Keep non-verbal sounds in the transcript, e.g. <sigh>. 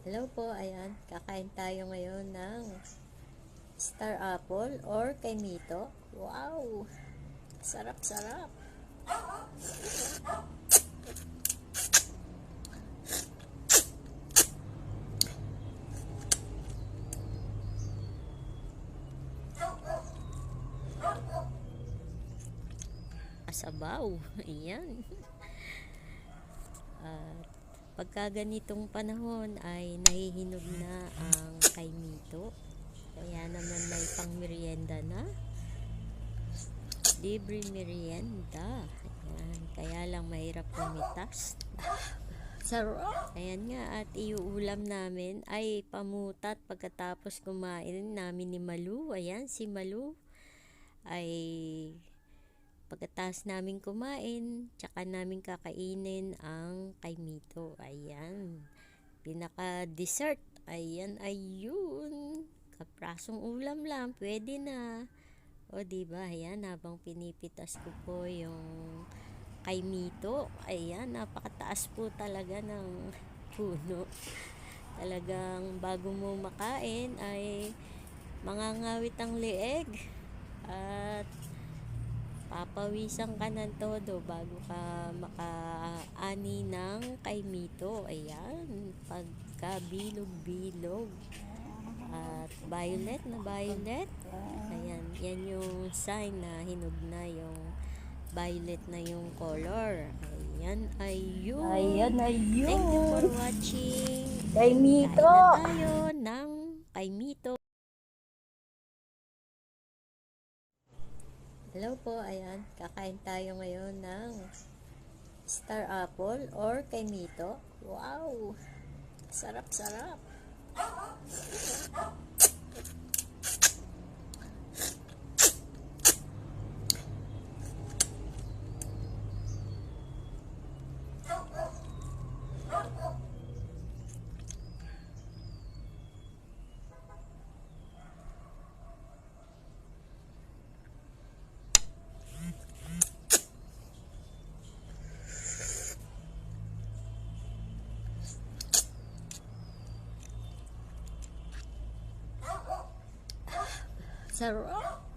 Hello po, ayan. Kakain tayo ngayon ng star apple or kay Mito. Wow! Sarap-sarap! Asabaw. <laughs> Ayan. At pagka ganitong panahon ay nahihinog na ang kaimito. Kaya naman may pang merienda na. Libre merienda. Ayan. Kaya lang mahirap pumitas. Sarap! Ayan nga at iuulam namin ay pamutat pagkatapos kumain namin ni Malu. Ayan si Malu ay pagkatapos namin kumain, tsaka namin kakainin ang kaimito. Ayan. Pinaka-dessert. Ayan, ayun. Kaprasong ulam lang. Pwede na. O, diba? Ayan, habang pinipitas ko po yung kaimito. Ayan, napakataas po talaga ng <laughs> puno. Talagang bago mo makain ay mangangawit ang leeg. At papawisan ka ng todo bago ka makaani ng kaimito. Ayan, pagka bilog-bilog. At violet na violet. Ayan, yan yung sign na hinog na yung violet na yung color. Ayan, ayun. Ayan, ayun. Thank you for watching. Kay Kain Mito. na tayo ng kaimito. Hello po, ayan. Kakain tayo ngayon ng star apple or kay Mito. Wow! Sarap-sarap! etc.